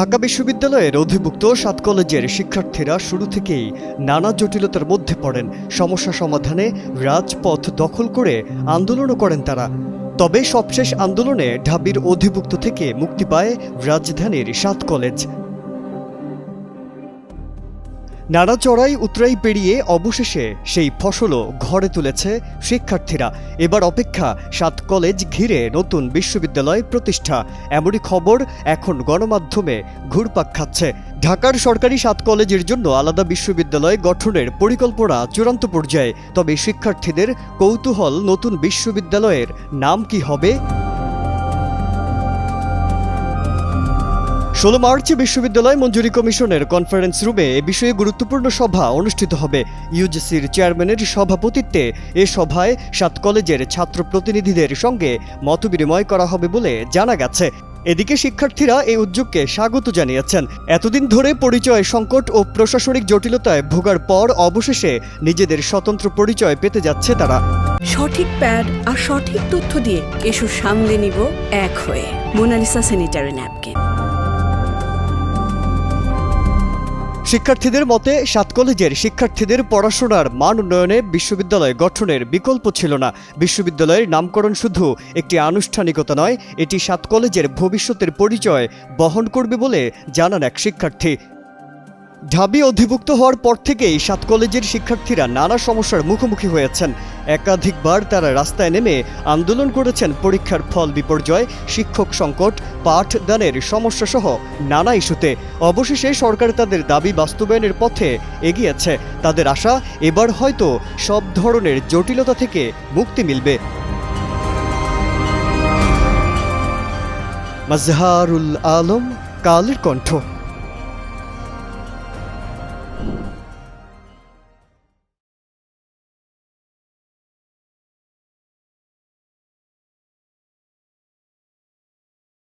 ঢাকা বিশ্ববিদ্যালয়ের অধিভুক্ত সাত কলেজের শিক্ষার্থীরা শুরু থেকেই নানা জটিলতার মধ্যে পড়েন। সমস্যা সমাধানে রাজপথ দখল করে আন্দোলনও করেন তারা। তবে সবশেষ আন্দোলনে ঢাবির অধিভুক্ত থেকে মুক্তি পায় রাজধানীর সাত কলেজ। নানা চড়াই উতরাই পেরিয়ে অবশেষে সেই ফসলও ঘরে তুলেছে শিক্ষার্থীরা। এবার অপেক্ষা, সাত কলেজ ঘিরে নতুন বিশ্ববিদ্যালয় প্রতিষ্ঠা। এমনই খবর এখন গণমাধ্যমে ঘুরপাক খাচ্ছে। ঢাকার সরকারি সাত কলেজের জন্য আলাদা বিশ্ববিদ্যালয় গঠনের পরিকল্পনা চূড়ান্ত পর্যায়ে। তবে শিক্ষার্থীদের কৌতূহল নতুন বিশ্ববিদ্যালয়ের নাম কি হবে? ষোলো মার্চে বিশ্ববিদ্যালয় মঞ্জুরি কমিশনের কনফারেন্স রুমে এ বিষয়ে গুরুত্বপূর্ণ সভা অনুষ্ঠিত হবে। ইউজিসির চেয়ারম্যানের সভাপতিত্বে এ সভায় সাত কলেজের ছাত্র প্রতিনিধিদের সঙ্গে মতবিনিময় করা হবে বলে জানা গেছে। এদিকে শিক্ষার্থীরা এই উদ্যোগকে স্বাগত জানিয়েছেন। এতদিন ধরে পরিচয় সংকট ও প্রশাসনিক জটিলতায় ভোগার পর অবশেষে নিজেদের স্বতন্ত্র পরিচয় পেতে যাচ্ছে তারা। সঠিক প্যাড আর সঠিক তথ্য দিয়ে এসব সামলে নিব এক হয়ে। Monalisa sanitary napkin. শিক্ষার্থীদের মতে, সাত কলেজের শিক্ষার্থীদের পড়াশোনার মান উন্নয়নে বিশ্ববিদ্যালয় গঠনের বিকল্প ছিল না। বিশ্ববিদ্যালয়ের নামকরণ শুধু একটি আনুষ্ঠানিকতা নয়, এটি সাত কলেজের ভবিষ্যতের পরিচয় বহন করবে বলে জানান এক শিক্ষার্থী। ঢাবি অধিভুক্ত হওয়ার পর থেকেই সাত কলেজের শিক্ষার্থীরা নানা সমস্যার মুখোমুখি হয়েছেন। একাধিকবার তারা রাস্তায় নেমে আন্দোলন করেছেন পরীক্ষার ফল বিপর্যয়, শিক্ষক সংকট, পাঠদানের সমস্যা সহ নানা ইস্যুতে। অবশেষে সরকার তাদের দাবি বাস্তবায়নের পথে এগিয়েছে। তাদের আশা, এবার হয়তো সব ধরনের জটিলতা থেকে মুক্তি মিলবে। মাজহারুল আলম, কালের কণ্ঠ।